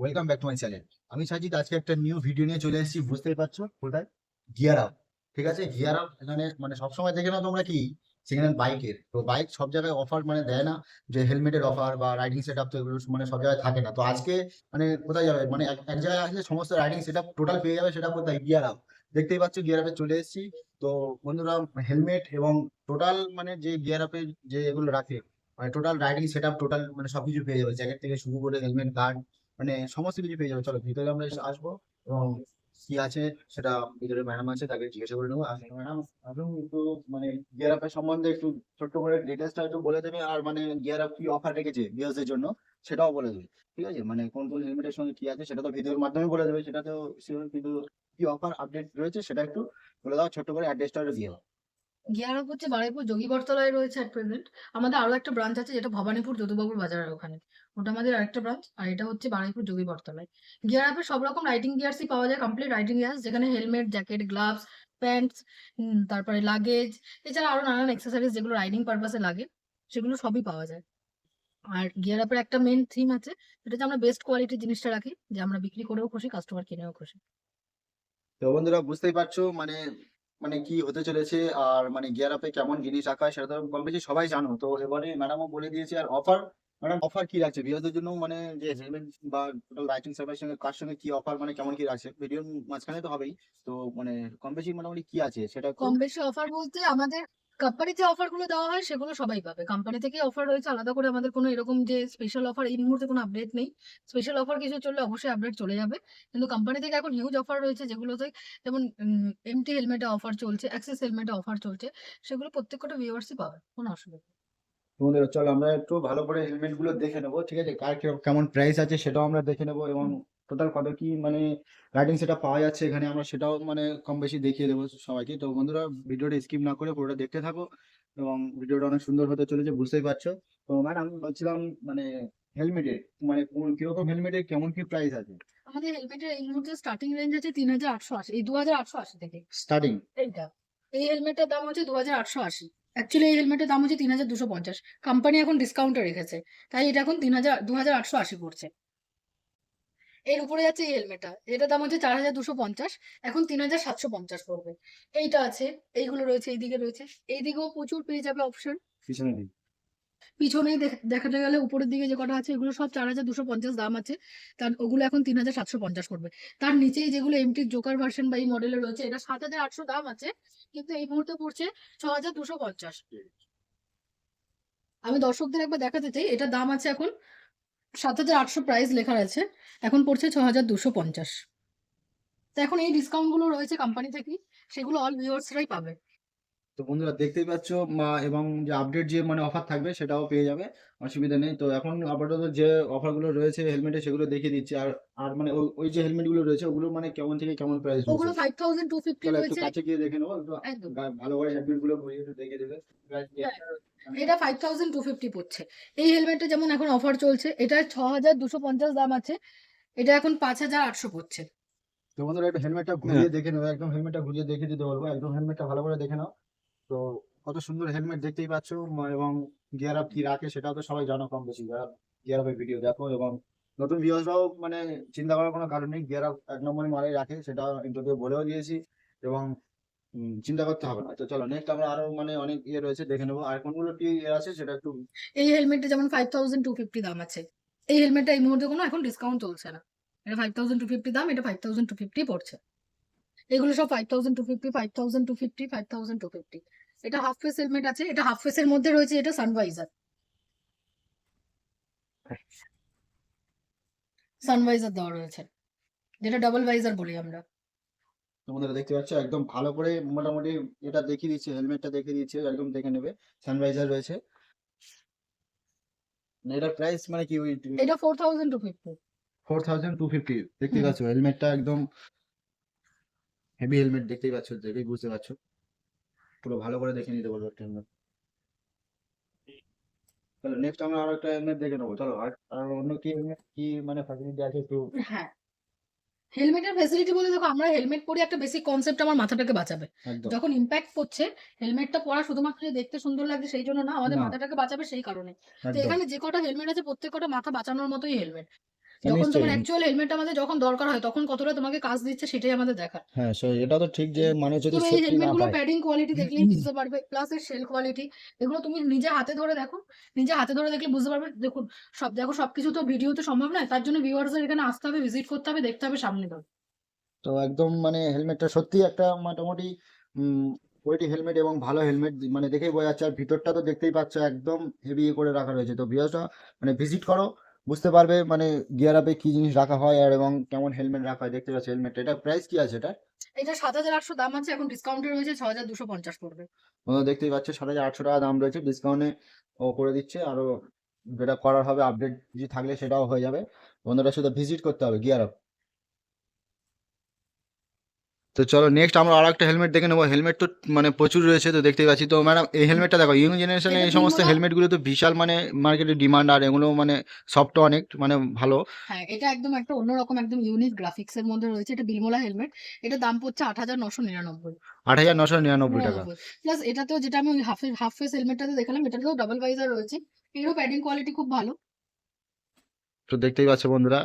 Welcome back to my channel আমি সাজিদ, আজকে একটা নিউ ভিডিও নিয়ে চলে এসেছি, বুঝতেই পারছ? কোথায়? গিয়ার আপ ঠিক আছে? গিয়ার আপ এখানে মানে সবসময় দেখে না তোমরা কি? সেখানে বাইকের তো বাইক সব জায়গায় অফার মানে দেয় না, যে হেলমেটের অফার বা রাইডিং সেট আপ তো এগুলো মানে সব জায়গায় থাকে না। তো আজকে মানে কোথায় যাবে? মানে এক জায়গায় আসলে সমস্ত রাইডিং সেট টোটাল পেয়ে যাবে সেটা কোথায়? গিয়ার আপ দেখতেই পাচ্ছ গিয়ার আপে চলে এসেছি। তো বন্ধুরা হেলমেট এবং টোটাল মানে যে গিয়ার আপে যে এগুলো রাখে মানে total riding set up total মানে সবকিছু পেয়ে যাবে। জ্যাকেট থেকে শুরু করে হেলমেট গার্ড মানে সমস্ত কিছু পেয়ে যাবে। চলো ভিতরে আমরা আসব এবং কি আছে সেটা ভিতরে ম্যাডাম আছে, তাকে জিজ্ঞাসা করে নেব। ম্যাডাম আপনি একটু মানে গিয়ার আপের সম্বন্ধে একটু ছোট্ট করে ডিটেলসটা একটু বলে দেবে আর মানে গিয়ার আপ কি অফার রেখেছে ভিউয়ার্সদের জন্য, সেটাও বলে দেবে। ঠিক আছে? মানে কোন কোন হেলমেটের সঙ্গে কি আছে সেটা তো ভিডিওর মাধ্যমে বলে দেবে। সেটা তো কিন্তু কি অফার আপডেট রয়েছে সেটা একটু বলে দাও, ছোট্ট করে অ্যাড্রেসটা দিয়ে দাও। গিয়ার আপ হচ্ছে বারুইপুর যোগীবরতলায় রয়েছে অ্যাট প্রেজেন্ট আমাদের আরও একটা ব্রাঞ্চ আছে যেটা ভবানীপুর যদুবাবুর বাজারের ওখানে। ওটা আমাদের আরেকটা ব্রাঞ্চ আর এটা হচ্ছে বারুইপুর যোগীবরতলায় গিয়ার আপে সব রকম রাইডিং গিয়ার্সই পাওয়া যায় কমপ্লিট রাইডিং গিয়ার্স যেখানে হেলমেট জ্যাকেট গ্লাভস প্যান্টস তারপরে লাগেজ এছাড়া আরও নানান অ্যাক্সেসরিজ যেগুলো রাইডিং পারপাসে লাগে, সেগুলো সবই পাওয়া যায়। আর গিয়ার আপের একটা মেন থিম আছে, সেটা হচ্ছে আমরা বেস্ট কোয়ালিটির জিনিসটা রাখি, যে আমরা বিক্রি করেও খুশি কাস্টমার কিনেও খুশি। তো বন্ধুরা, বুঝতেই পারছ মানে মানে কি হতে চলেছে আর মানে গিয়ার আপে কেমন জিনিস রাখা সেটা তো কম বেশি সবাই জানো। তো এবারে ম্যাডামও বলে দিয়েছে, আর অফার ম্যাডাম অফার কি রাখছে? ভিউয়ারদের জন্য মানে যে হেলমেট বা টোটাল রাইটিং সঙ্গে কার সঙ্গে কি অফার মানে কেমন কি রাখছে? ভিডিওর মাঝখানে তো হবেই। তো মানে কম বেশি মোটামুটি কি আছে? সেটা কম বেশি অফার বলতে আমাদের কোম্পানি যে অফারগুলো দেওয়া হয়, সেগুলো সবাই পাবে। কোম্পানি থেকে অফার রয়েছে আলাদা করে আমাদের কোনো এরকম যে স্পেশাল অফার এই মুহূর্তে কোনো আপডেট নেই। স্পেশাল অফার কিছু চললে অবশ্যই আপডেট চলে যাবে। কিন্তু কোম্পানি থেকে এখন হিউজ অফার রয়েছে, যেগুলোতে যেমন এমটি হেলমেটে অফার চলছে অ্যাক্সেস হেলমেটে অফার চলছে, সেগুলো প্রত্যেকটা ভিউয়ার্সই পাবে, কোনো অসুবিধা। বন্ধুরা, চলো আমরা একটু ভালো করে হেলমেটগুলো দেখে নেব, ঠিক আছে? কার কেমন প্রাইস আছে সেটাও আমরা দেখে নেব এবং টোটাল কত কি মানে রাইডিং সেটা পাওয়া যাচ্ছে এখানে আমরা সেটাও মানে কম বেশি দেখিয়ে দেবো সবাইকে। তো বন্ধুরা ভিডিওটা স্কিপ না করে পুরোটা দেখতে থাকো এবং ভিডিওটা অনেক সুন্দর হতে চলেছে বুঝতেই পারছ। তো ম্যাডাম বলছিলাম মানে হেলমেটের মানে কীরকম হেলমেটের কেমন কি প্রাইস আছে? আমাদের হেলমেটের এই মুহূর্তে স্টার্টিং রেঞ্জ আছে তিন হাজার আটশো আশি এই দু হাজার আটশো আশি থেকে। স্টার্টিং এইটা। এই হেলমেটের দাম হচ্ছে দু হাজার আটশো আশি। অ্যাকচুয়ালি এই হেলমেটের দাম হচ্ছে তিন হাজার দুশো পঞ্চাশ। কোম্পানি এখন ডিসকাউন্টে রেখেছে। তাই এটা এখন তিন হাজার দু হাজার আটশো আশি পড়ছে। এর উপরে যাচ্ছে এই হেলমেটটা এটার দাম হচ্ছে চার হাজার দুশো পঞ্চাশ এখন তিন হাজার সাতশো পঞ্চাশ পড়বে। এইটা আছে এইগুলো রয়েছে এইদিকে রয়েছে। এইদিকেও প্রচুর পেয়ে যাবে অপশন পিছনে পিছনে দেখ- দেখাতে গেলে উপরের দিকে যে কটা আছে এগুলো সব চার হাজার দুশো পঞ্চাশ দাম আছে। তার ওগুলো এখন তিন হাজার সাতশো পঞ্চাশ পড়বে। তার নিচেই যেগুলো এমটি জোকার ভার্সন বা এই মডেলে রয়েছে এটা সাত হাজার আটশো দাম আছে কিন্তু এই মুহূর্তে পড়ছে ছ হাজার দুশো পঞ্চাশ। আমি দর্শকদের একবার দেখাতে চাই এটা দাম আছে এখন সাত হাজার আটশো প্রাইস লেখা আছে এখন পড়ছে ছ হাজার দুশো পঞ্চাশ। তো এখন এই ডিসকাউন্টগুলো রয়েছে কোম্পানি থেকে সেগুলো অল ভিউয়ার্সরাই পাবে। তো বন্ধুরা দেখতেই পাচ্ছ মা এবং যে আপডেট যে মানে অফার থাকবে সেটাও পেয়ে যাবে অসুবিধা নেই। তো এখন আপাতত যে অফারগুলো রয়েছে হেলমেটে সেগুলো দেখিয়ে দিচ্ছি। আর আর মানে ওই- যে হেলমেটগুলো রয়েছে ওগুলো মানে কেমন থেকে কেমন প্রাইস ওগুলো রয়েছে ফাইভ থাউজেন্ড টু ফিফটি চলো একটু রয়েছে। কাছে গিয়ে দেখে নেব ভালো করে হেলমেটগুলো ঘুরিয়ে একটু দেখিয়ে দেবে। এটা ফাইভ থাউজেন্ড টু ফিফটি পড়ছে। এই হেলমেটটা যেমন এখন অফার চলছে এটা ছ হাজার দুশো পঞ্চাশ দাম আছে এটা এখন পাঁচ হাজার আটশো পড়ছে। তো বন্ধুরা একটু হেলমেটটা ঘুরিয়ে দেখে নেব একদম হেলমেটটা ঘুরিয়ে দেখে দিতে বলব একদম হেলমেটটা ভালো করে দেখে নাও। তো কত সুন্দর হেলমেট দেখতেই পাচ্ছ এবং গিয়ার আপ কি রাখে সেটাও তো সবাই জানো কম বেশি যারা গিয়ার আপের ভিডিও দেখো এবং নতুন ভিউয়ার্সরাও মানে চিন্তা করার কোনো কারণ নেই গিয়ার আপ এক নম্বরে মারাই রাখে সেটা ইন্টারভিউ বলেও দিয়েছি এবং চিন্তা করতে হবে না। তো চলো নেক্সট আমরা আরও মানে অনেক ইয়ে রয়েছে, দেখে নেব। আর কোনগুলো কি ইয়ে আছে সেটা একটু এই হেলমেটটা যেমন ফাইভ থাউজেন্ড টু ফিফটি দাম আছে। এই হেলমেটটা এই মুহূর্তে কোনো এখন ডিসকাউন্ট চলছে না। এটা ফাইভ থাউজেন্ড টু ফিফটি দাম, এটা ফাইভ থাউজেন্ড টু ফিফটি পড়ছে। এগুলো সব five thousand two fifty five thousand two fifty five thousand two fifty এটা হাফ ফেস হেলমেট আছে, এটা হাফ ফেসের মধ্যে রয়েছে, এটা সানভাইজার সানভাইজার দেওয়া রয়েছে। যেটা ডাবল ভাইজার বলি আমরা। তোমাদের দেখতে পাচ্ছ একদম ভালো করে মোটামুটি এটা দেখিয়ে দিচ্ছে হেলমেটটা দেখিয়ে দিচ্ছে একদম দেখে নেবে। সানভাইজার রয়েছে। না, এটার প্রাইস মানে কি ওই এটা four thousand two fifty four thousand two fifty দেখতেই পাচ্ছ হেলমেটটা একদম হেভি হেলমেট দেখতেই পাচ্ছ দেখেই বুঝতে পারছ। পুরো ভালো করে দেখে নিতে বলব একটা হেলমেট চলো নেক্সট আমরা আরও একটা হেলমেট দেখে নেব। চলো আর আর অন্য কি helmet কি মানে ফ্যাসিলিটি আছে একটু হ্যাঁ। হেলমেটের ফেসিলিটি বলে দেখো আমরা হেলমেট পরে একটা বেসিক কনসেপ্ট আমার মাথাটাকে বাঁচাবে। যখন ইম্প্যাক্ট পড়ছে হেলমেটটা পরা শুধুমাত্র যে দেখতে সুন্দর লাগছে সেই জন্য না আমাদের মাথাটাকে বাঁচাবে সেই কারণে। তো এখানে যে কটা হেলমেট আছে প্রত্যেক কটা মাথা বাঁচানোর মতোই হেলমেট যখন তোমার অ্যাকচুয়াল হেলমেট আমাদের যখন দরকার হয় তখন কতটা তোমাকে কাজ দিচ্ছে সেটাই আমাদের দেখা হ্যাঁ সো এটা তো ঠিক যে মানে যদি তুমি এই সেফটি হেলমেটগুলো প্যাডিং কোয়ালিটি দেখলেই বুঝতে পারবে প্লাস এর শেল কোয়ালিটি এগুলো তুমি নিজে হাতে ধরে দেখো নিজে হাতে ধরে দেখলে বুঝতে পারবে দেখুন সব দেখো সবকিছু তো ভিডিওতে সম্ভব নয় তার জন্য ভিউয়ার্সদের এখানে আসতে হবে ভিজিট করতে হবে দেখতে হবে সামনে দাও তো একদম মানে হেলমেটটা সত্যি একটা মোটামুটি কোয়ালিটি হেলমেট এবং ভালো হেলমেট মানে দেখেই বোঝা যাচ্ছে আর ভিতরটা তো দেখতেই পাচ্ছ একদম হেভি করে রাখা রয়েছে। তো ভিউয়ার্সরা মানে ভিজিট করো বুঝতে পারবে মানে গিয়ার আপে কি জিনিস রাখা হয় আর এবং কেমন হেলমেট রাখা হয় দেখতে পাচ্ছি হেলমেট এটা প্রাইস কি আছে এটা এটা সাত হাজার আটশো দাম আছে এখন ডিসকাউন্টে রয়েছে ছ হাজার দুশো পঞ্চাশ পড়বে। তোমরা দেখতেই পাচ্ছ সাত হাজার আটশো টাকা দাম রয়েছে ডিসকাউন্টে ও করে দিচ্ছে। আরও যেটা করার হবে আপডেট কিছু থাকলে সেটাও হয়ে যাবে। বন্ধুরা শুধু ভিজিট করতে হবে গিয়ার আপ তো চলো নেক্সট আমরা আরও একটা হেলমেট দেখে নেব। হেলমেট তো মানে প্রচুর রয়েছে তো দেখতেই পাচ্ছি। তো ম্যাডাম এই হেলমেটটা দেখো ইয়ং জেনারেশনে এই সমস্ত Bimbola- হেলমেটগুলো তো বিশাল মানে মার্কেটে ডিমান্ড আর এগুলো মানে সফট অনেক মানে ভালো। হ্যাঁ এটা একদম একটা অন্যরকম একদম ইউনিক গ্রাফিক্স এর মধ্যে রয়েছে। এটা বিলমোলা হেলমেট এটা দাম পড়ছে আট হাজার নশো নিরানব্বই। আট হাজার নশো নিরানব্বই টাকা। প্লাস এটাতেও যেটা আমি হাফ হাফ ফেস হেলমেটটাতে দেখালাম এটাতেও ডাবল ভাইজার রয়েছে। এরও প্যাডিং কোয়ালিটি খুব ভালো। তো দেখতেই পাচ্ছ বন্ধুরা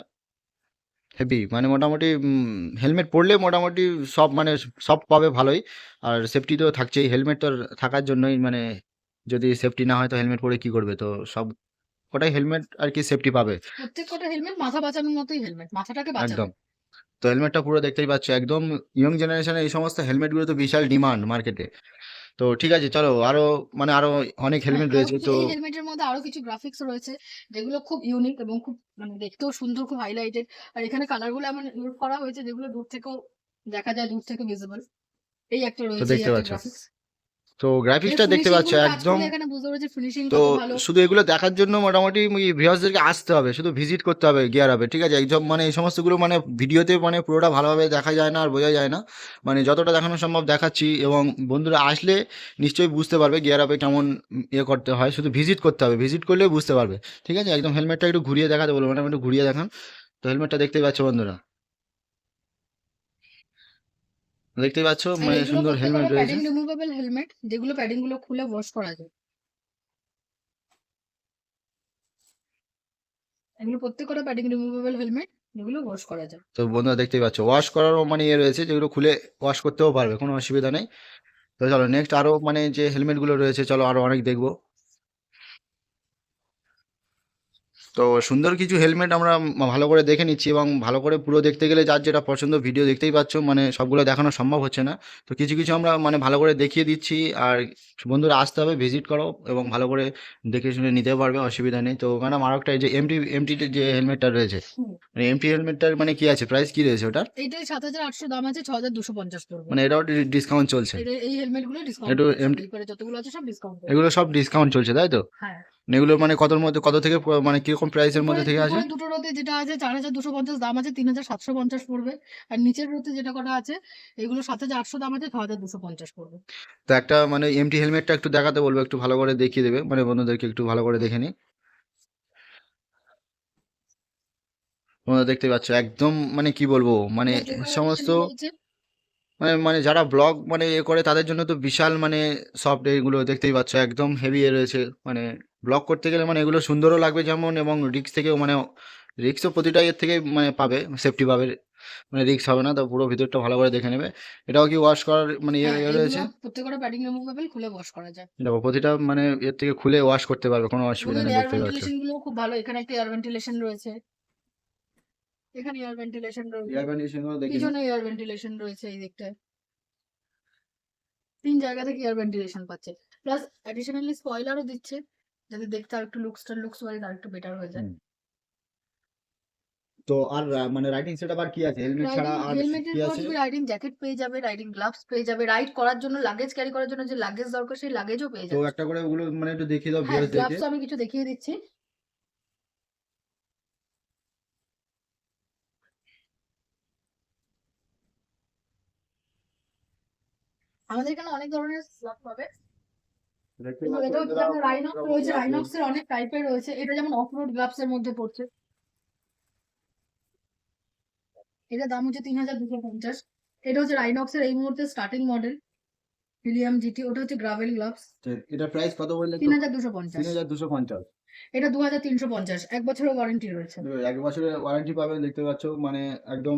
হেভি। মানে মোটামুটি হেলমেট পরলে মোটামুটি সব মানে সব পাবে ভালোই। আর সেফটি তো থাকছেই। হেলমেট তো থাকার জন্যই মানে যদি সেফটি না হয় তো হেলমেট পরে কি করবে? তো সব ওটাই হেলমেট আর কি সেফটি পাবে। প্রত্যেক কটা হেলমেট মাথা বাঁচানোর মতোই হেলমেট। মাথাটাকে একদম। তো হেলমেটটা পুরো দেখতেই পাচ্ছ। একদম ইয়ং জেনারেশনে এই সমস্ত হেলমেটগুলো তো বিশাল ডিমান্ড মার্কেটে তো ঠিক আছে চলো আরও মানে আরও অনেক হেলমেট হ্যাঁ, রয়েছে তো এই হেলমেটের মধ্যে আরও কিছু গ্রাফিক্স রয়েছে যেগুলো খুব ইউনিক এবং খুব মানে দেখতেও সুন্দর খুব হাইলাইটেড আর এখানে কালারগুলো এমন ইউজ করা হয়েছে যেগুলো দূর থেকেও দেখা যায় দূর থেকে ভিজিবল এই একটা রয়েছে দেখতে পাচ্ছ। তো গ্রাফিক্সটা দেখতে পাচ্ছ একদম করলে তো শুধু এগুলো দেখার জন্য মোটামুটি ভিউয়ার্সদেরকে আসতে হবে শুধু ভিজিট করতে হবে গিয়ার আপে ঠিক আছে? একদম মানে এই সমস্তগুলো মানে ভিডিওতে মানে পুরোটা ভালোভাবে দেখা যায় না আর বোঝা যায় না। মানে যতটা দেখানো সম্ভব দেখাচ্ছি এবং বন্ধুরা আসলে নিশ্চয়ই বুঝতে পারবে গিয়ার আপে কেমন ইয়ে করতে হয়। শুধু ভিজিট করতে হবে ভিজিট করলেও বুঝতে পারবে ঠিক আছে? একদম হেলমেটটা একটু ঘুরিয়ে দেখাতে বলব ম্যাডাম একটু ঘুরিয়ে দেখান। তো হেলমেটটা দেখতেই পাচ্ছ বন্ধুরা। দেখতেই পাচ্ছ মানে সুন্দর হেলমেট রয়েছে। প্যাডিং রিমুভেবল হেলমেট যেগুলো প্যাডিংগুলো খুলে ওয়াশ করা যায়। এগুলো প্রত্যেকটা প্যাডিং রিমুভেবল হেলমেট যেগুলো ওয়াশ করা যায়। তো বন্ধুরা দেখতেই পাচ্ছ ওয়াশ করারও মানে ইয়ে রয়েছে যেগুলো খুলে ওয়াশ করতেও পারবে কোনো অসুবিধা নেই। তো চলো নেক্সট আরও মানে যে হেলমেটগুলো রয়েছে চলো আরও অনেক দেখব। তো সুন্দর কিছু হেলমেট আমরা ভালো করে দেখে নিচ্ছি এবং ভালো করে পুরো দেখতে গেলে যার যেটা পছন্দ ভিডিও দেখতেই পাচ্ছ। মানে সবগুলো দেখানো সম্ভব হচ্ছে না। তো কিছু কিছু আমরা মানে ভালো করে দেখিয়ে দিচ্ছি। আর বন্ধুরা আসতে হবে ভিজিট করো এবং ভালো করে দেখে শুনে নিতে পারবে অসুবিধা নেই। তো ম্যাডাম আরও একটা যে এমটি এমটি যে হেলমেটটা রয়েছে মানে এমটি হেলমেটটার মানে কি আছে? প্রাইস কি রয়েছে ওটা এইটাই সাত হাজার আটশো দাম আছে ছ হাজার দুশো পঞ্চাশ পড়বে। মানে এটাও ডিসকাউন্ট চলছে। এটা- এই হেলমেটগুলো ডিসকাউন্ট একটু এমটি- করে যতগুলো আছে সব ডিসকাউন্ট এগুলো সব ডিসকাউন্ট চলছে তাই তো? হ্যাঁ। এগুলো মানে কতর মধ্যে কত থেকে মানে কীরকম প্রাইসের মধ্যে থেকে আছে দুটো রোতে যেটা আছে চার হাজার দুশো পঞ্চাশ দাম আছে তিন হাজার সাতশো পঞ্চাশ পড়বে। আর নিচের রোতে যেটা কটা আছে এগুলো সাত হাজার আটশো দাম আছে ছ হাজার দুশো পঞ্চাশ পড়বে। তো একটা মানে এমটি হেলমেটটা একটু দেখাতে বলব একটু ভালো করে দেখিয়ে দেবে। মানে বন্ধুদেরকে একটু ভালো করে দেখে নি। তোমরা দেখতে পাচ্ছ একদম মানে কি বলব মানে সমস্ত মানে মানে যারা ব্লগ মানে এ করে তাদের জন্য তো বিশাল মানে সফট এগুলো দেখতেই পাচ্ছ একদম হেভি এ রয়েছে মানে ব্লগ করতে গেলে মানে এগুলো সুন্দরও লাগবে যেমন এবং রিক্স থেকেও মানে রিক্সও প্রতিটা এর থেকে মানে পাবে সেফটি পাবে মানে রিক্স হবে না তো পুরো ভিতরটা ভালো করে দেখে নেবে। এটাও কি ওয়াশ করার মানে ইয়ে হ্যাঁ, রয়েছে? প্রত্যেকটা প্যাডিং রিমুভেবল খুলে ওয়াশ করা যায়। দেখো প্রতিটা মানে এর থেকে খুলে ওয়াশ করতে পারবে কোনো অসুবিধা নেই দেখতে পাচ্ছ। ভেন্টিলেশনগুলো খুব ভালো এখানে একটা এয়ার ভেন্টিলেশন রয়েছে। এখানে এয়ার ভেন্টিলেশন রয়েছে। এয়ার কন্ডিশন দেখে। পিছনে এয়ার ভেন্টিলেশন রয়েছে এই দিকটায়। তিন জায়গা থেকে এয়ার ভেন্টিলেশন পাচ্ছে। প্লাস অ্যাডিশনালি স্পয়লারও দিচ্ছে। যাতে দেখতে আর একটু লুকসটা লুকস ওয়াইজ আর একটু বেটার হয়ে যায়। তো আর মানে রাইটিং সেটআপ আর কি আছে? হেলমেট ছাড়া আর কি আছে? তুমি রাইডিং জ্যাকেট পেয়ে যাবে রাইডিং গ্লাভস পেয়ে যাবে রাইড করার জন্য লাগেজ ক্যারি করার জন্য যে লাগেজ দরকার সেই লাগেজও পেয়ে যাবে। তো একটা করে ওগুলো মানে একটু দেখিয়ে দাও হ্যাঁ ভিউয়ার্স দেখে। গ্লাভস আমি কিছু দেখিয়ে দিচ্ছি। আমাদের এখানে অনেক ধরনের গ্লাভ পাবে রয়েছে রাইনক্স এর অনেক টাইপের রয়েছে। এটা যেমন অফ রোড গ্লাভস এর মধ্যে পড়ছে। এটা দাম হচ্ছে তিন হাজার দুশো পঞ্চাশ। এটা হচ্ছে রাইনক্সের এই মুহূর্তে স্টার্টিং মডেল হিলিয়াম জিটি ওটা হচ্ছে গ্রাভেল গ্লাভস এটা প্রাইস কত বললে তিন হাজার দুশো পঞ্চাশ। তিন হাজার দুশো পঞ্চাশ। এটা দু হাজার তিনশো পঞ্চাশ। এক বছরের ওয়ারেন্টি রয়েছে। এক বছরের ওয়ারেন্টি পাবেন দেখতে পাচ্ছ মানে একদম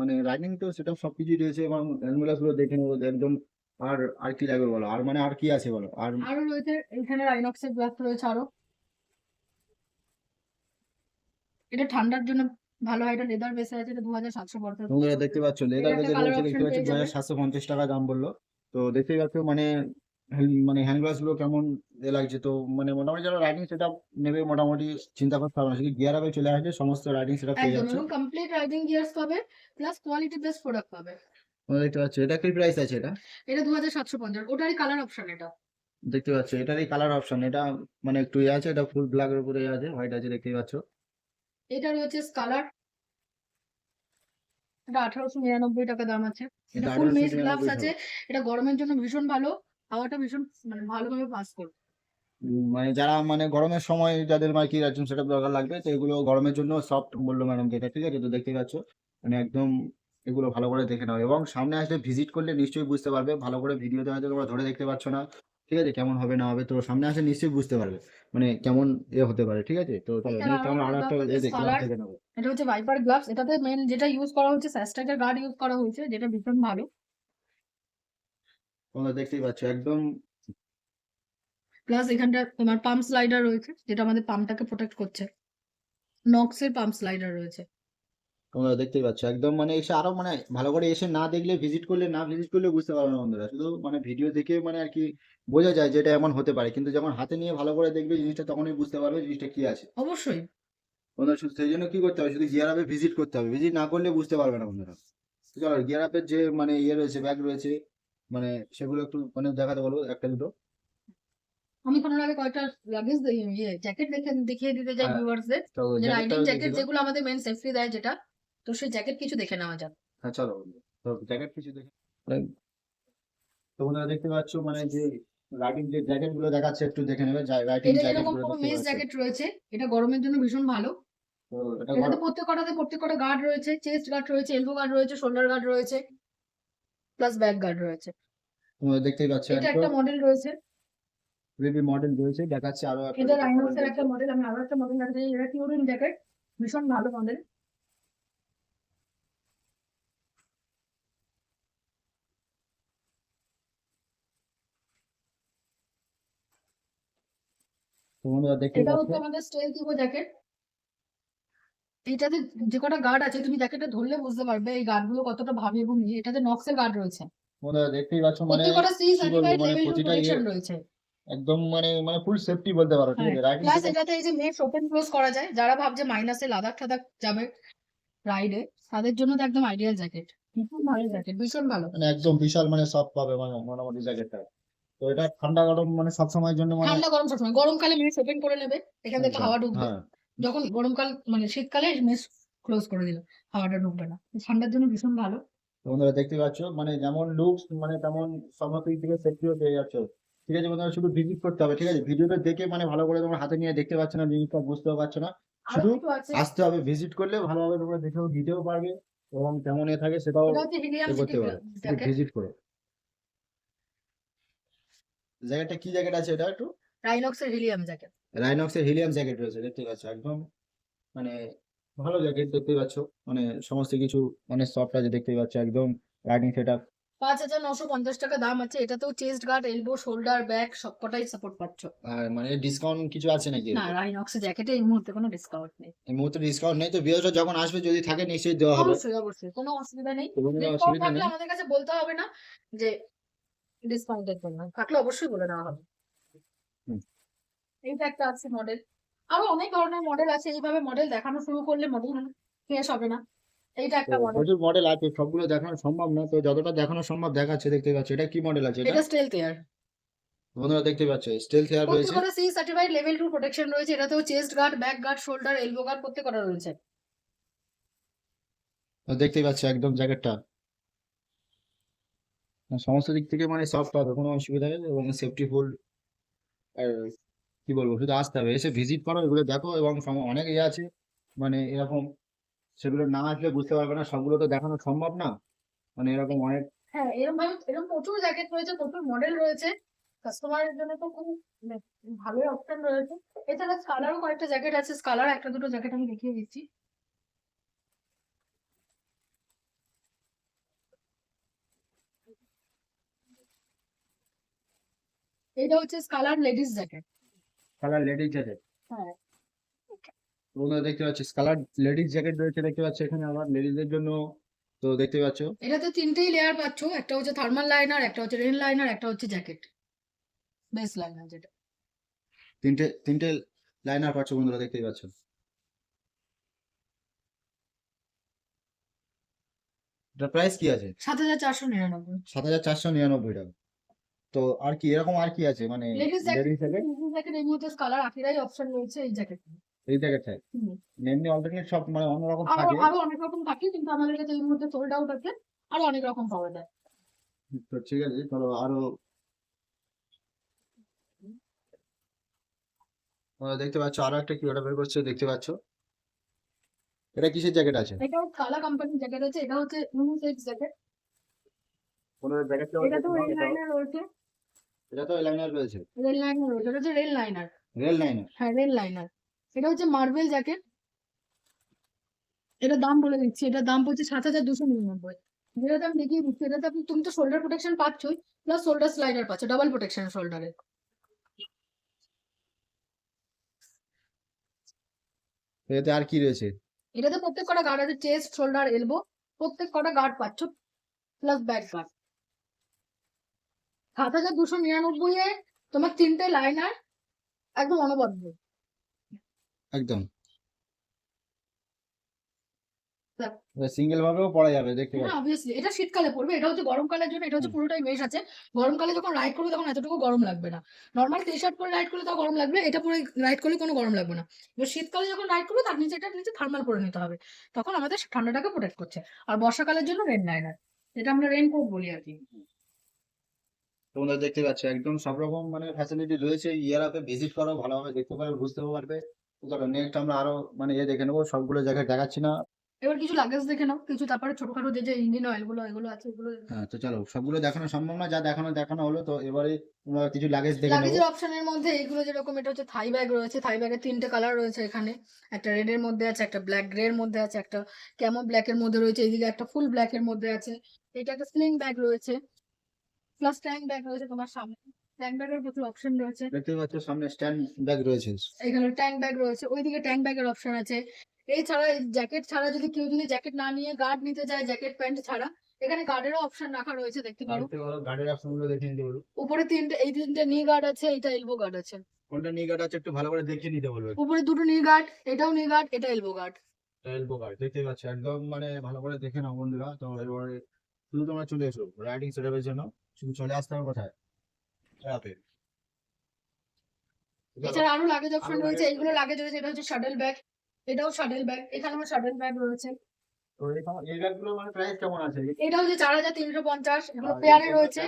মানে রাইডিং তো সেটা সবকিছুই রয়েছে এবং অ্যাম্বুলেন্সগুলো দেখে নেব একদম আর আর কি লাগবে বলো? আর মানে আর কি আছে বলো? আর আরও রয়েছে এখানে রাইনক্সের গ্লাস রয়েছে আরও। এটা ঠান্ডার জন্য ভালো হয় এটা লেদার বেসে আছে এটা দু হাজার সাতশো পঞ্চাশ তোমরা দেখতে পাচ্ছ লেদার বেজে রয়েছে দেখতে পাচ্ছ দু হাজার সাতশো পঞ্চাশ টাকা দাম বলল। তো দেখতেই পাচ্ছ মানে মানে হ্যান্ড গ্লাসগুলো কেমন এ লাগছে। তো মানে মোটামুটি যারা রাইডিং সেটা নেবে মোটামুটি চিন্তা করতে হবে না। শুধু গিয়ার আপে চলে আসবে সমস্ত রাইডিং সেটা পেয়ে যাচ্ছে। কমপ্লিট রাইডিং গিয়ার্স পাবে প্লাস কোয়ালিটি বেস্ট প্রোডাক্ট পাবে। তোমরা দেখতে পাচ্ছ এটা কি প্রাইস আছে এটা? এটা দু হাজার সাতশো পঞ্চাশ ওটারই কালার অপশন এটা। দেখতে পাচ্ছ এটারই কালার অপশন এটা মানে একটু ইয়ে আছে এটা ফুল ব্ল্যাক এর উপরে ইয়ে আছে হোয়াইট আছে দেখতেই পাচ্ছ। এটা রয়েছে কালার এটা আঠারোশো নিরানব্বই টাকা দাম আছে। এটা ফুল মেস গ্লাভস আছে এটা গরমের জন্য ভীষণ ভালো হাওয়াটা ভীষণ মানে ভালোভাবে পাস করবে মানে যারা মানে গরমের সময় যাদের মানে কি সেটা দরকার লাগবে তো এগুলো গরমের জন্য সফট বলল ম্যাডাম যেটা ঠিক আছে? তো দেখতে পাচ্ছ মানে একদম এগুলো ভালো করে দেখে নাও। এবং সামনে আসলে ভিজিট করলে নিশ্চয়ই বুঝতে পারবে। ভালো করে ভিডিওতে হয়তো তোমরা ধরে দেখতে পাচ্ছ না। ঠিক আছে? কেমন হবে না হবে? তো সামনে আসলে নিশ্চয়ই বুঝতে পারবে। মানে কেমন এ হতে পারে ঠিক আছে? তো আমরা আরও একটা একটা এ দেখে দেখে নেব। এটা হচ্ছে ভাইপার গ্লাভস এটাতে মেন যেটা ইউজ করা হচ্ছে স্যাস্ট্যাকের গার্ড ইউজ করা হয়েছে যেটা ভীষণ ভালো। তোমরা দেখতেই পাচ্ছ একদম প্লাস এখানটা তোমার পাম্প স্লাইডার রয়েছে যেটা আমাদের পাম্পটাকে প্রোটেক্ট করছে। নক্সের পাম্প স্লাইডার রয়েছে। তোমরা দেখতেই পাচ্ছ। একদম মানে এসে আরও মানে ভালো করে এসে না দেখলে ভিজিট করলে না ভিজিট করলে বুঝতে পারবে না বন্ধুরা। শুধু মানে ভিডিও দেখে মানে আর কি বোঝা যায় যে এটা এমন হতে পারে। কিন্তু যখন হাতে নিয়ে ভালো করে দেখবে জিনিসটা তখনই বুঝতে পারবে জিনিসটা কি আছে। অবশ্যই। বন্ধুরা শুধু সেই জন্য কি করতে হবে? শুধু গিয়ার আপে ভিজিট করতে হবে। ভিজিট না করলে বুঝতে পারবে না বন্ধুরা। চলো গিয়ার আপের যে মানে ইয়ে রয়েছে ব্যাগ রয়েছে মানে সেগুলো একটু মানে দেখাতে বলব একটা দুটো। আমি কোনো আগে কয়েকটা লাগেজ ইয়ে জ্যাকেট দেখে দেখিয়ে দিতে চাই হ্যাঁ, ভিউয়ার্সদের তো যে জ্যাকেট যেগুলো আমাদের মেন সেফটি দেয় যেটা। তো সেই জ্যাকেট কিছু দেখে নেওয়া যাক। হ্যাঁ চলো তো জ্যাকেট কিছু দেখে তো বন্ধুরা দেখতে পাচ্ছ মানে যে রাইডিং যে জ্যাকেটগুলো দেখাচ্ছে একটু দেখে নেবে। রাইডিং এটা জ্যাকেটগুলো পুরো মেস জ্যাকেট রয়েছে। এটা গরমের জন্য ভীষণ ভালো। তো এটা এটাতে গরম- প্রত্যেকটাতে প্রত্যেকটা গার্ড রয়েছে। চেস্ট গার্ড রয়েছে এলবো গার্ড রয়েছে শোল্ডার গার্ড রয়েছে প্লাস ব্যাক গার্ড রয়েছে। তোমরা দেখতেই পাচ্ছ এটা একটা মডেল রয়েছে। বেবি মডেল রয়েছে দেখাচ্ছে আরও একটা এটা রাইনোসের একটা মডেল আমি আরও একটা মডেল দেখাচ্ছি। এটা টিউরিং জ্যাকেট ভীষণ ভালো মডেল বন্ধুরা দেখতে এটা হচ্ছে আমাদের স্টেল টিপো জ্যাকেট এইটাতে যে কটা গার্ড আছে তুমি জ্যাকেটটা ধরলে বুঝতে পারবে এই গার্ডগুলো কতটা ভারী এবং। এটাতে নক্সের গার্ড রয়েছে। বন্ধুরা দেখতেই পাচ্ছ মানে প্রত্যেকটা সি সার্টিফাইড মানে লেভেল প্রতিটা প্রোটেকশন ইয়ে- রয়েছে। একদম মানে মানে ফুল সেফটি বলতে পারো ঠিক আছে? রাইডিং প্লাস এটাতে এই যে মেটস ওপেন ক্লোজ করা যায় যারা ভাবছে মাইনাসে লাদাখ টাদাখ যাবে রাইডে তাদের জন্য তো একদম আইডিয়াল জ্যাকেট ভীষণ ভালো জ্যাকেট ভীষণ ভালো। মানে একদম বিশাল মানে সব পাবে মানে মোটামুটি জ্যাকেটটা তো এটা ঠান্ডা গরম মানে সব সময়ের জন্য মানে ঠান্ডা গরম সবসময়। গরমকালে মেস ওপেন করে নেবে এখান থেকে হাওয়া ঢুকবে। হ্যাঁ। যখন গরমকাল মানে শীতকালে মেস ক্লোজ করে দিল হাওয়াটা ঢুকবে না। ঠান্ডার জন্য ভীষণ ভালো। বন্ধুরা দেখতে পাচ্ছ মানে যেমন লুকস মানে তেমন সমস্ত দিক থেকে সেফটিও পেয়ে যাচ্ছ। ঠিক আছে বন্ধুরা শুধু ভিজিট করতে হবে ঠিক আছে? ভিডিওটা দেখে মানে ভালো করে তোমার হাতে নিয়ে দেখতে পাচ্ছ না জিনিসটা বুঝতেও পারছ না। শুধু আসতে হবে ভিজিট করলে ভালোভাবে তোমরা দেখেও দিতেও পারবে এবং কেমন এ থাকে সেটাও করতে পারবে। ভিজিট করে। জ্যাকেটটা কি জ্যাকেট আছে এটা একটু? রাইনক্সের হিলিয়াম জ্যাকেট রাইনক্সের হিলিয়াম জ্যাকেট রয়েছে দেখতে পাচ্ছ একদম মানে ভালো জ্যাকেট দেখতে পাচ্ছ মানে সমস্ত কিছু মানে সফট আছে দেখতে পাচ্ছ একদম রাইডিং সেটআপ পাঁচ হাজার নশো পঞ্চাশ টাকা দাম আছে এটাতেও chest guard elbow shoulder back সবকটাই সাপোর্ট পাচ্ছ। আর মানে ডিসকাউন্ট কিছু আছে নাকি? না রাইনক্সের জ্যাকেটে এই মুহূর্তে কোনো ডিসকাউন্ট নেই। এই মুহূর্তে ডিসকাউন্ট নেই তো বিয়েটা যখন আসবে যদি থাকে নিশ্চয়ই দেওয়া হবে। অবশ্যই অবশ্যই কোনো অসুবিধা নেই। অসুবিধা নেই। আমাদের কাছে বলতে হবে না যে ডিসকাউন্টের জন্য থাকলে অবশ্যই বলে দেওয়া হবে। এইটা একটা আছে মডেল আরও অনেক ধরনের মডেল আছে এইভাবে মডেল দেখানো শুরু করলে মডেল শেষ হবে না। এইটা একটা মডেল প্রচুর মডেল আছে সবগুলো দেখানো সম্ভব না। তো যতটা দেখানো সম্ভব দেখাচ্ছে দেখতে পাচ্ছ। এটা কি মডেল আছে? এটা স্টেল বন্ধুরা দেখতে পাচ্ছ স্টেল হেয়ার রয়েছে। প্রত্যেকটা C certified level two protection রয়েছে। এটাতেও chest guard back guard shoulder elbow guard প্রত্যেকটা রয়েছে। তো দেখতেই পাচ্ছ একদম জ্যাকেটটা সমস্ত দিক থেকে মানে সফট হবে কোনো অসুবিধা নেই এবং সেফটি ফুল আর কি বলব, শুধু আসতে হবে। এসে ভিজিট করো, এগুলো দেখো এবং অনেক ইয়ে আছে মানে এরকম সেগুলো না আসলে বুঝতে পারবে না, সবগুলো তো দেখানো সম্ভব না। মানে এরকম অনেক হ্যাঁ এরকম এরকম প্রচুর জ্যাকেট রয়েছে প্রচুর মডেল রয়েছে। কাস্টমারের জন্য তো খুব মানে ভালোই অপশন রয়েছে। এছাড়া স্কালারও কয়েকটা জ্যাকেট আছে স্কালার একটা দুটো জ্যাকেট আমি দেখিয়ে দিচ্ছি। এটা হচ্ছে scalar ladies jacket. Colour ladies jacket. হ্যাঁ। তোমরা দেখতে পাচ্ছ স্কালার লেডিস জ্যাকেট রয়েছে দেখতে পাচ্ছ এখানে আবার লেডিসদের জন্য। তো দেখতে পাচ্ছ। এটাতে তিনটেই লেয়ার পাচ্ছ একটা হচ্ছে থার্মাল লাইনার একটা হচ্ছে রেন লাইনার একটা হচ্ছে জ্যাকেট। বেস লাইনার যেটা। তিনটে তিনটে লাইনার পাচ্ছ বন্ধুরা দেখতেই পাচ্ছ। এটা প্রাইস কি আছে? সাত হাজার চারশো নিরানব্বই। সাত হাজার চারশো নিরানব্বই টাকা। তো আর কি এরকম আর কি আছে? মানে লেডিস জ্যাকেট জ্যাকেট জ্যাকেট এই মুহূর্তে কালার আখিরাই অপশন রয়েছে এই জ্যাকেট এই এমনি অল্টারনেট সব মানে অন্যরকম থাকে? আরও অনেক রকম থাকে কিন্তু আমাদের কাছে এই মুহূর্তে সোল্ড আউট আছে আরও অনেক রকম পাওয়া যায়। তো ঠিক আছে চলো আরও দেখতে পাচ্ছ আরও একটা কি অর্ডার বের করছে দেখতে পাচ্ছ? এটা কিসের জ্যাকেট আছে? এটাও কালা কোম্পানির জ্যাকেট আছে এটা হচ্ছে ইউনিসেক্স জ্যাকেট কোনো জ্যাকেটটা এটা তো রয়েছে। এটা তো লাইনার রয়েছে। রেল লাইনার রয়েছে এটা হচ্ছে রেল লাইনার রেল লাইনার হ্যাঁ রেল লাইনার এটা হচ্ছে মার্বেল জ্যাকেট এটা দাম বলে দিচ্ছি। এটার দাম পড়ছে সাত হাজার দুশো নিরানব্বই। আমি দেখিয়ে দিচ্ছি এটাতে আপনি তুমি তো শোল্ডার প্রোটেকশন পাচ্ছই প্লাস শোল্ডার স্লাইডার পাচ্ছ ডাবল প্রোটেকশন শোল্ডারে এতে আর কি রয়েছে? এটাতে প্রত্যেক কটা গার্ড আছে চেস্ট শোল্ডার এলবো প্রত্যেক কটা গার্ড পাচ্ছ প্লাস ব্যাক গার্ড সাত হাজার দুশো নিরানব্বই এ তোমার তিনটে লাইনার একদম অনবদ্য। একদম। সিঙ্গেল ভাবেও পড়া যাবে দেখতে হ্যাঁ পাচ্ছ। অবভিয়াসলি এটা শীতকালে পড়বে এটা হচ্ছে গরমকালের জন্য এটা হচ্ছে পুরোটাই মেশ আছে। গরমকালে যখন রাইড করবে তখন এতটুকু গরম লাগবে না। নর্মাল টি শার্ট পরে রাইড করলে তাও গরম লাগবে এটা পরে রাইড করলে কোনো গরম লাগবে না। এবার শীতকালে যখন রাইড করবে তার নিচে এটা নিচে থার্মাল পরে নিতে হবে। তখন আমাদের ঠান্ডাটাকে প্রোটেক্ট করছে। আর বর্ষাকালের জন্য রেন লাইনার যেটা আমরা রেন কোট বলি আর কি। তোমরা দেখতে পাচ্ছ একদম সব রকম মানে ফ্যাসিলিটি রয়েছে। ইয়ার আপে ভিজিট করো ভালোভাবে দেখতে পারবে বুঝতেও পারবে। চলো নেক্সট আমরা আরও মানে ইয়ে দেখে নেব সবগুলো জায়গায় দেখাচ্ছি না। এবার কিছু লাগেজ দেখে নাও কিছু তারপরে ছোটখাটো যে যে ইঞ্জিন অয়েলগুলো এগুলো আছে এগুলো হ্যাঁ তো চলো সবগুলো দেখানো সম্ভব না যা দেখানো দেখানো হলো তো এবারে আমরা কিছু লাগেজ দেখে নেব। লাগেজের অপশনের মধ্যে এইগুলো যেরকম এটা হচ্ছে থাই ব্যাগ রয়েছে থাই ব্যাগের তিনটে কালার রয়েছে এখানে। একটা রেড এর মধ্যে আছে একটা ব্ল্যাক গ্রে এর মধ্যে আছে একটা ক্যামো ব্ল্যাক এর মধ্যে রয়েছে এদিকে একটা ফুল ব্ল্যাক এর মধ্যে আছে। এটা একটা স্লিং ব্যাগ রয়েছে। প্লাস ট্যাঙ্ক ব্যাগ রয়েছে তোমার সামনে। ট্যাঙ্ক ব্যাগের প্রচুর অপশন রয়েছে। দেখতে পাচ্ছ সামনে স্ট্যান্ড ব্যাগ রয়েছে। এখানে ট্যাঙ্ক ব্যাগ রয়েছে। ওইদিকে ট্যাঙ্ক ব্যাগের অপশন আছে। এছাড়া জ্যাকেট ছাড়া যদি কেউ যদি জ্যাকেট না নিয়ে গার্ড নিতে চায় জ্যাকেট প্যান্ট ছাড়া এখানে গার্ডেরও অপশন রাখা রয়েছে দেখতে পারো। দেখতে পারো গাড়ির অপশনগুলো দেখে নিতে বলব উপরে তিনটে এই তিনটে নি গার্ড আছে এটা এলবো গার্ড আছে। কোনটা নি গার্ড আছে একটু ভালো করে দেখে নিতে বলবে। উপরে দুটো নি গার্ড এটাও নি গার্ড এটা এলবো গার্ড এলবো গার্ড দেখতে পাচ্ছ। একদম মানে ভালো করে দেখে নাও বন্ধুরা। তো এবারে শুধু তোমরা চলে এসো রাইডিং সেটআপের জন্য। শুধু চলে আসতে হবে কোথায়? অ্যাপে এছাড়া আরও লাগেজ অপশন রয়েছে এইগুলো লাগেজ রয়েছে এটা হচ্ছে শাটল ব্যাগ এটাও শাটল ব্যাগ এখানে আমার শাটল ব্যাগ রয়েছে। তো এই এই ব্যাগগুলো মানে প্রাইস কেমন আছে? এটা হচ্ছে চার হাজার তিনশো পঞ্চাশ এগুলো পেয়ারে রয়েছে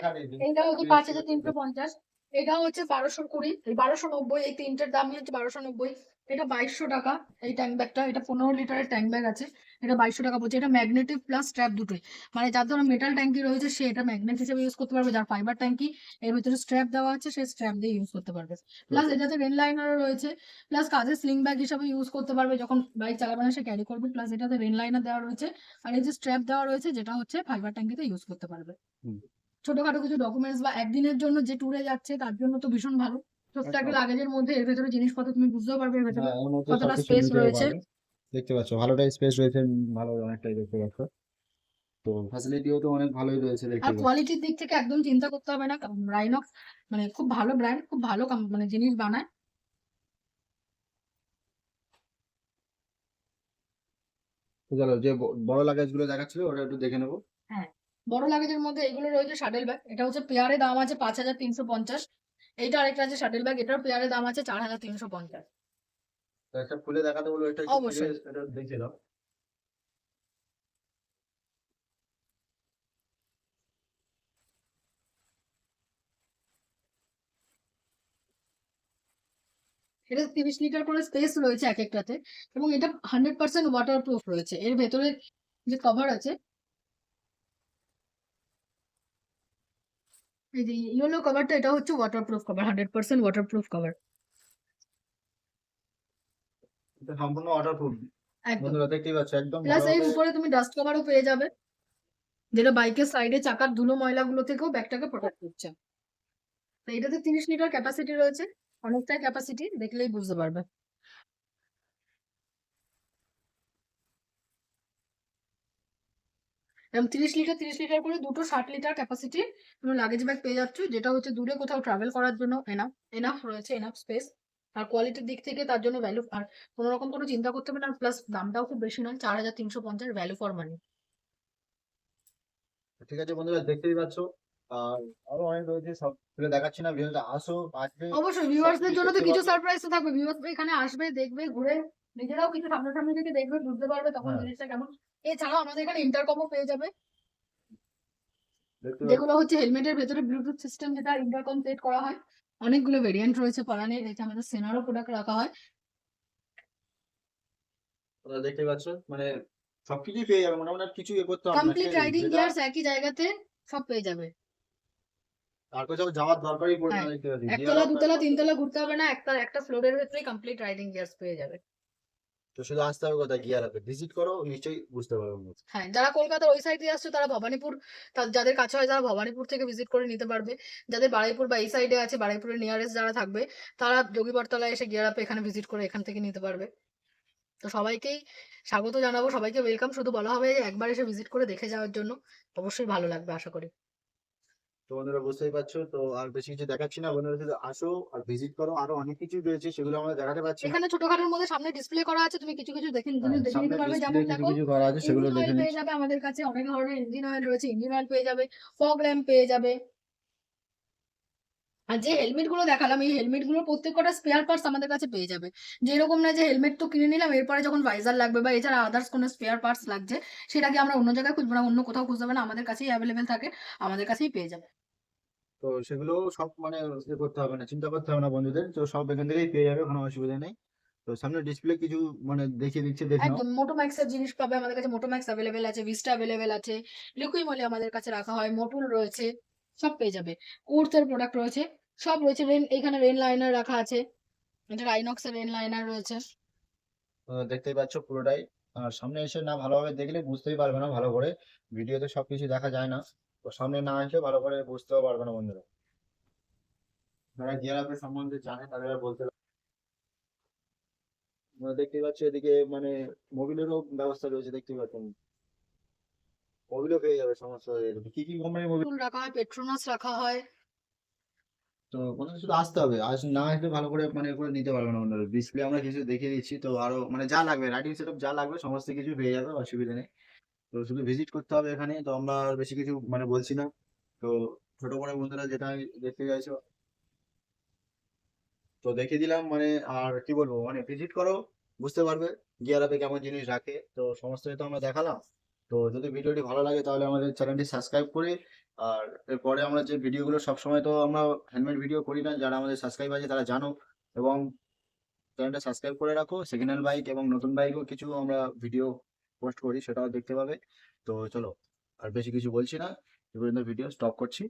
এটা হচ্ছে পাঁচ হাজার তিনশো পঞ্চাশ। এটা হচ্ছে বারোশো কুড়ি বারোশো নব্বই, এই তিনটের দামই হচ্ছে বারোশো নব্বই। এটা বাইশশো টাকা, এই ট্যাঙ্ক ব্যাগটা এটা পনেরো লিটারের ট্যাঙ্ক ব্যাগ আছে, এটা বাইশশো টাকা পড়ছে এটা ম্যাগনেটিক প্লাস স্ট্র্যাপ দুটোই। মানে যার ধরো মেটাল ট্যাঙ্কি রয়েছে, সে এটা ম্যাগনেট হিসেবে ইউজ করতে পারবে। যার ফাইবার ট্যাঙ্কি এর ভিতরে স্ট্র্যাপ দেওয়া আছে, সে স্ট্র্যাপ দিয়ে ইউজ করতে পারবে। প্লাস এটাতে রেন লাইনারও রয়েছে। প্লাস কাজে স্লিং ব্যাগ হিসাবে ইউজ করতে পারবে। যখন বাইক চালাবে না সে ক্যারি করবে। প্লাস এটাতে রেন লাইনার দেওয়া রয়েছে। আর এই যে স্ট্র্যাপ দেওয়া রয়েছে, যেটা হচ্ছে ফাইবার ট্যাঙ্কিতে ইউজ করতে পারবে। ছোটখাটো কিছু ডকুমেন্টস বা একদিনের জন্য যে ট্যুরে যাচ্ছে তার জন্য তো ভীষণ ভালো। ছোট্ট লাগেজের মধ্যে এর ভেতরে জিনিসপত্র তুমি বুঝতেও পারবে এর ভেতরে হ্যাঁ, কতটা নিতে রয়েছে। দেখতে পাচ্ছ ভালোটাই স্পেস রয়েছে ভালো অনেকটাই দেখতে পাচ্ছ। তো ফ্যাসিলিটিও তো অনেক ভালোই রয়েছে দেখতে আর কোয়ালিটির দিক থেকে একদম চিন্তা করতে হবে না রাইনক্স মানে খুব ভালো ব্র্যান্ড খুব ভালো মানে জিনিস বানায়। তো চলো যে বড় লাগেজগুলো দেখাচ্ছিল ওটা একটু দেখে নেব। বড় লাগেজের মধ্যে এগুলো রয়েছে শাটেল ব্যাগ এটা হচ্ছে পেয়ারে দাম আছে পাঁচ হাজার তিনশো পঞ্চাশ এইটা আরেকটা আছে শাটেল ব্যাগ এটার পেয়ারে দাম আছে চার হাজার তিনশো পঞ্চাশ। খুলে দেখাতে বলব এটা অবশ্যই। এটা দেখে দাও এটা তিরিশ লিটার করে স্পেস রয়েছে এক একটাতে এবং এটা হান্ড্রেড পার্সেন্ট ওয়াটার প্রুফ রয়েছে। এর ভেতরে যে কভার আছে এই যে ইয়েলো কভারটা এটা হচ্ছে water proof cover hundred percent water proof cover এটা সম্পূর্ণ অর্ডার প্রুফ একদম। বন্ধুরা দেখতেই পাচ্ছ একদম প্লাস এর উপরে তুমি ডাস্ট কভারও পেয়ে যাবে যেটা বাইকের সাইডে চাকার ধুলো ময়লাগুলো থেকেও ব্যাগটাকে প্রোটেক্ট করছে। তো এটাতে তিরিশ লিটার ক্যাপাসিটি রয়েছে অনেকটাই ক্যাপাসিটি দেখলেই বুঝতে পারবে। এবং তিরিশ লিটার তিরিশ লিটার করে দুটো ষাট লিটার ক্যাপাসিটি তুমি লাগেজ ব্যাগ পেয়ে যাচ্ছ যেটা হচ্ছে দূরে কোথাও ট্রাভেল করার জন্য এনাফ এনাফ রয়েছে এনাফ স্পেস আর কোয়ালিটির দিক থেকে তার জন্য ভ্যালু আর কোনো রকম কোনো চিন্তা করতে হবে না আর প্লাস দামটাও খুব বেশি নয় চার হাজার তিনশো পঞ্চাশ ভ্যালু ফর মানি ঠিক আছে বন্ধুরা দেখতেই পাচ্ছ। আর আরও অনেক রয়েছে সব তুলে দেখাচ্ছি না ভিডিওটা আসো আসবে। অবশ্যই ভিউয়ার্সদের জন্য তো কিছু সারপ্রাইজ তো থাকবে ভিউয়ার্স এখানে আসবে দেখবে ঘুরে নিজেরাও কিছু সামনাসামনি থেকে দেখবে বুঝতে পারবে তখন হ্যাঁ। জিনিসটা কেমন। এছাড়াও আমাদের এখানে ইন্টারকমও পেয়ে যাবে। দেখতে যেগুলো হচ্ছে হেলমেটের ভেতরে ব্লুটুথ সিস্টেম যেটা ইন্টারকম সেট করা হয় অনেকগুলো ভেরিয়েন্ট রয়েছে পারানের এটা আমাদের সেনারও প্রোডাক্ট রাখা হয়। তোমরা দেখতেই পাচ্ছ মানে সবকিছুই পেয়ে যাবে মোটামুটি আর কিছু ইয়ে করতে হবে কমপ্লিট রাইডিং গিয়ার্স একই জায়গাতে সব পেয়ে যাবে। আর কোথাও যাওয়ার দরকারই পড়বে না হ্যাঁ, দেখতে একতলা দুতলা তিনতলা ঘুরতে হবে না একটা একটা ফ্লোরের ভেতরে কমপ্লিট রাইডিং গিয়ার্স পেয়ে যাবে। তো শুধু আসতে হবে কোথায়? গিয়ার আপে ভিজিট করো, নিশ্চয়ই বুঝতে পারবে হ্যাঁ যারা কলকাতার ওই সাইডে আসছে, তারা ভবানীপুর যাদের কাছে হয় তারা ভবানীপুর থেকে ভিজিট করে নিতে পারবে। যাদের বারুইপুর বা এই সাইডে আছে, বারুইপুরের নিয়ারেস্ট যারা থাকবে, তারা যোগীবরতলায় এসে গিয়ার আপে এখানে ভিজিট করে এখান থেকে নিতে পারবে। তো সবাইকেই স্বাগত জানাব, সবাইকে ওয়েলকাম শুধু বলা হবে একবার এসে ভিজিট করে দেখে যাওয়ার জন্য। অবশ্যই ভালো লাগবে, আশা করি। তো বন্ধুরা বুঝতেই পারছ তো আর বেশি কিছু দেখাচ্ছি না। বন্ধুরা শুধু আসো আর ভিজিট করো আরও অনেক কিছু রয়েছে সেগুলো আমরা দেখাতে পারছি এখানে ছোটখাটোর মধ্যে সামনে ডিসপ্লে করা আছে তুমি কিছু কিছু দেখে জিনিস হ্যাঁ, দেখে নিতে পারবে। যেমন দেখো কিছু করা আছে সেগুলো দেখে পেয়ে যাবে আমাদের কাছে অনেক ধরনের ইঞ্জিন অয়েল রয়েছে ইঞ্জিন অয়েল পেয়ে যাবে ফগ ল্যাম্প পেয়ে যাবে। আর যে হেলমেটগুলো দেখালাম এই হেলমেটগুলো প্রত্যেকটা স্পেয়ার পার্টস আমাদের কাছে পেয়ে যাবে। যে এরকম না যে হেলমেট তো কিনে নিলাম এরপরে যখন ভাইজার লাগবে বা এছাড়া আদার্স কোনো স্পেয়ার পার্টস লাগছে সেটাকে আমরা অন্য জায়গায় খুঁজবো না অন্য কোথাও খুঁজতে না আমাদের কাছেই অ্যাভেলেবেল থাকে আমাদের কাছেই পেয়ে যাবে। তো সেগুলো সব মানে ইয়ে করতে হবে না চিন্তা করতে হবে না বন্ধুদের তো সব এখান থেকেই পেয়ে যাবে কোনো অসুবিধা নেই। তো সামনে ডিসপ্লে কিছু মানে দেখিয়ে দিচ্ছে দেখে একদম মোটোম্যাক্স এর জিনিস পাবে আমাদের কাছে মোটোম্যাক্স অ্যাভেলেবেল আছে ভিস্টা অ্যাভেলেবেল আছে লিকুইমলি আমাদের কাছে রাখা হয় মোটুল রয়েছে। সব পেয়ে যাবে। কোর্স এর প্রোডাক্ট রয়েছে, সব রয়েছে। রেন এখানে রেন লাইনার রাখা আছে। এটা রাইনক্স এর রেন লাইনার রয়েছে। দেখতেই পাচ্ছ পুরোটাই। আর সামনে এসে না ভালোভাবে দেখলে বুঝতেই পারবে না ভালো করে। ভিডিওতে সবকিছু দেখা যায় না। তো সামনে না এসে ভালো করে বুঝতেও পারবে না বন্ধুরা। যারা গিয়ার আপের সম্বন্ধে জানে তাদের বলতে লাগে না। তোমরা পাচ্ছ এদিকে মানে মোবিলেরও ব্যবস্থা রয়েছে, দেখতেই পাচ্ছ। মোবিলও পেয়ে যাবে সমস্ত কি কি কোম্পানির মোবিল রাখা হয় পেট্রোনাস রাখা হয়। তো শুধু আসতে হবে। আজ না আসলে ভালো করে মানে করে নিতে পারবে না ডিসপ্লে আমরা কিছু দেখিয়ে দিচ্ছি। তো আরও মানে যা লাগবে রাইডিং সেটআপ যা লাগবে সমস্ত কিছু পেয়ে যাবে অসুবিধা নেই। তো শুধু ভিজিট করতে হবে এখানে। তো আমরা আর বেশি কিছু মানে বলছি না। তো ছোট বড় বন্ধুরা যেটা দেখতে চাইছো। তো দেখিয়ে দিলাম। মানে আর কি বলব? মানে ভিজিট করো বুঝতে পারবে। গিয়ার আপে কেমন জিনিস রাখে। তো সমস্তই তো আমরা দেখালাম। তো যদি ভিডিওটি ভালো লাগে তাহলে আমাদের চ্যানেলটি সাবস্ক্রাইব করে, আর এরপরে আমরা যে ভিডিওগুলো সবসময় তো আমরা হ্যান্ডমেড ভিডিও করি না, যারা আমাদের সাবস্ক্রাইব আছে তারা জানো, এবং চ্যানেলটা সাবস্ক্রাইব করে রাখো সেকেন্ড হ্যান্ড বাইক এবং নতুন বাইকও কিছু আমরা ভিডিও পোস্ট করি, সেটাও দেখতে পাবে। তো চলো, আর বেশি কিছু বলছি না, এ পর্যন্ত ভিডিও স্টপ করছি।